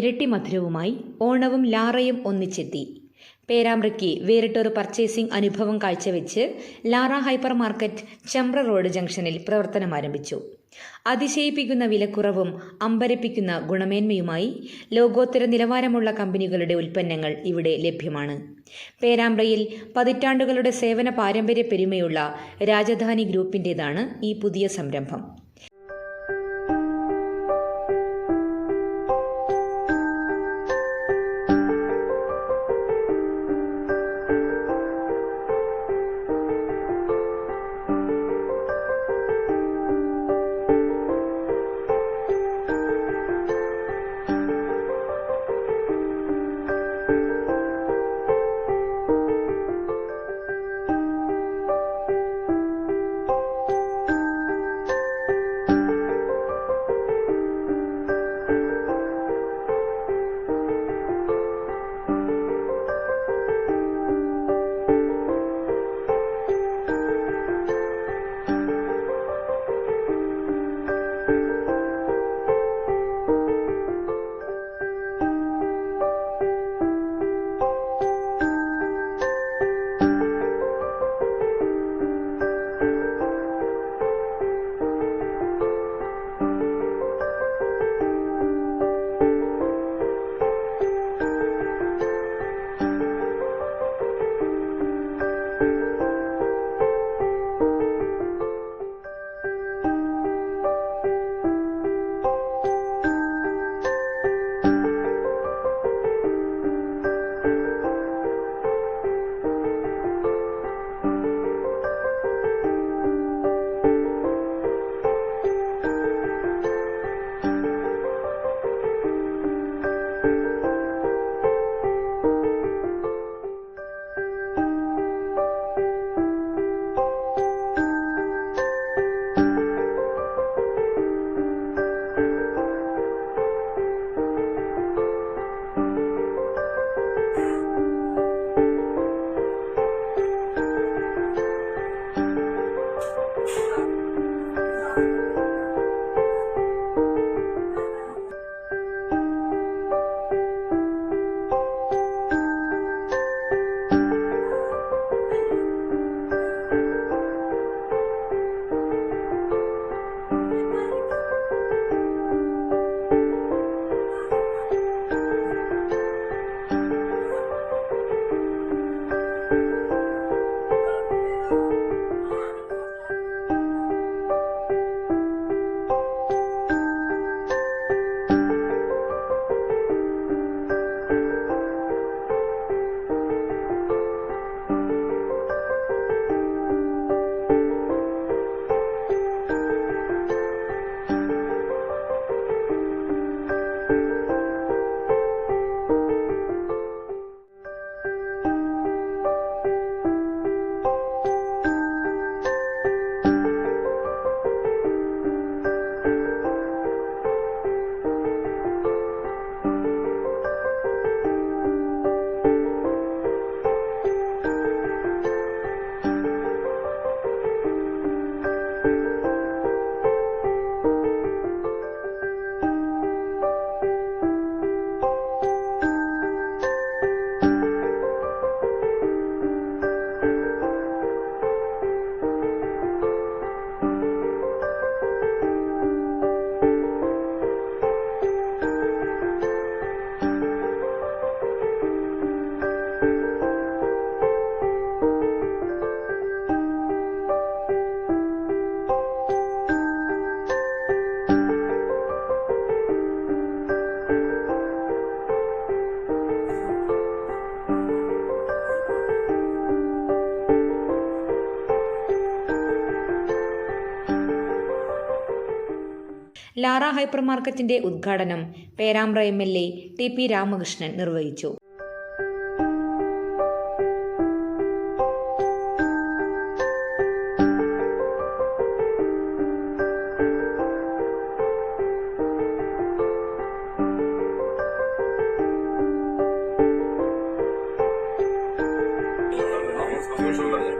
ഇരട്ടി മധുരവുമായി ഓണവും ലാറയും ഒന്നിച്ചെത്തി. പേരാമ്പ്രയ്ക്ക് വേറിട്ടൊരു പർച്ചേസിംഗ് അനുഭവം കാഴ്ചവെച്ച് Lara hyper market Chembra road ജംഗ്ഷനിൽ പ്രവർത്തനം ആരംഭിച്ചു. അതിശയിപ്പിക്കുന്ന വിലക്കുറവും അമ്പരപ്പിക്കുന്ന ഗുണമേന്മയുമായി ലോകോത്തര നിലവാരമുള്ള കമ്പനികളുടെ ഉൽപ്പന്നങ്ങൾ ഇവിടെ ലഭ്യമാണ്. പേരാമ്പ്രയിൽ പതിറ്റാണ്ടുകളുടെ സേവന പാരമ്പര്യ പെരുമയുള്ള രാജധാനി ഗ്രൂപ്പിന്റേതാണ് ഈ പുതിയ സംരംഭം. ലാറ ഹൈപ്പർ മാർക്കറ്റിന്റെ ഉദ്ഘാടനം Perambra M L A T P Ramakrishnan നിർവഹിച്ചു. ഞാൻ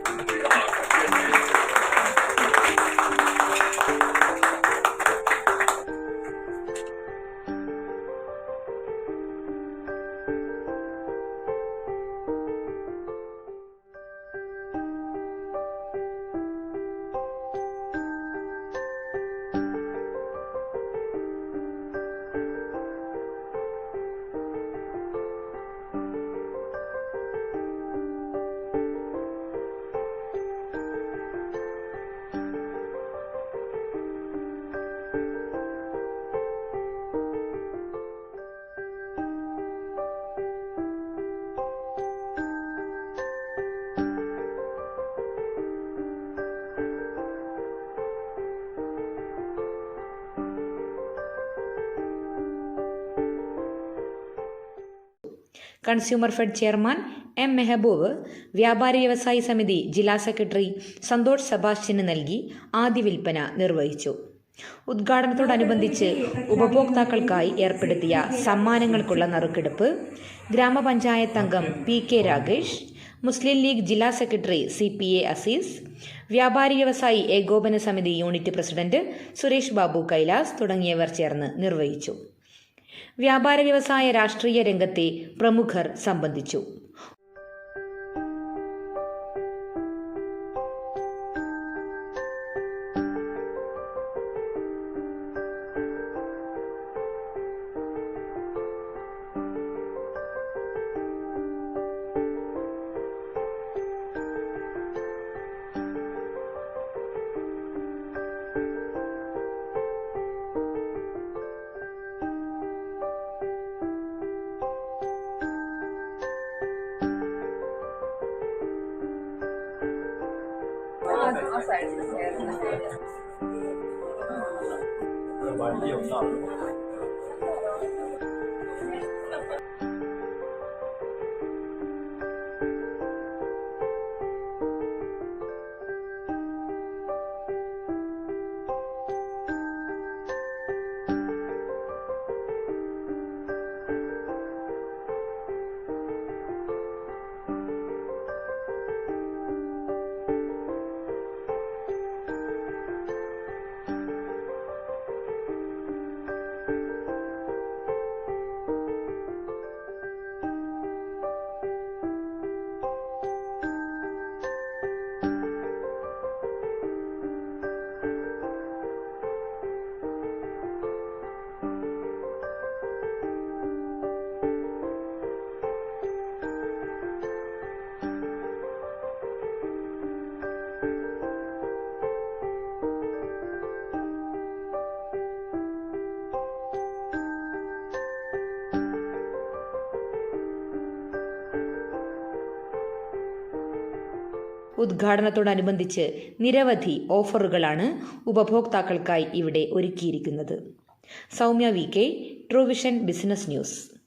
consumer fed chairman M Mehboob വ്യാപാരി വ്യവസായി സമിതി ജില്ലാ സെക്രട്ടറി സന്തോഷ് സെബാസ്റ്റ്യന് നൽകി ആദ്യ വിൽപ്പന നിർവഹിച്ചു. ഉദ്ഘാടനത്തോടനുബന്ധിച്ച് ഉപഭോക്താക്കൾക്കായി ഏർപ്പെടുത്തിയ സമ്മാനങ്ങൾക്കുള്ള നറുക്കെടുപ്പ് ഗ്രാമപഞ്ചായത്ത് അംഗം P K Rakesh Muslim league ജില്ലാ secretary C P A Azeez വ്യാപാരി വ്യവസായി ഏകോപന സമിതി യൂണിറ്റ് പ്രസിഡന്റ് സുരേഷ് ബാബു കൈലാസ് തുടങ്ങിയവർ ചേർന്ന് നിർവഹിച്ചു. വ്യാപാര വ്യവസായ രാഷ്ട്രീയ രംഗത്തെ പ്രമുഖർ സംബന്ധിച്ചു 之前。嗯，把你业务闹。ഉദ്ഘാടനത്തോടനുബന്ധിച്ച് നിരവധി ഓഫറുകളാണ് ഉപഭോക്താക്കൾക്കായി ഇവിടെ ഒരുക്കിയിരിക്കുന്നത്. Soumya V K Truevision business news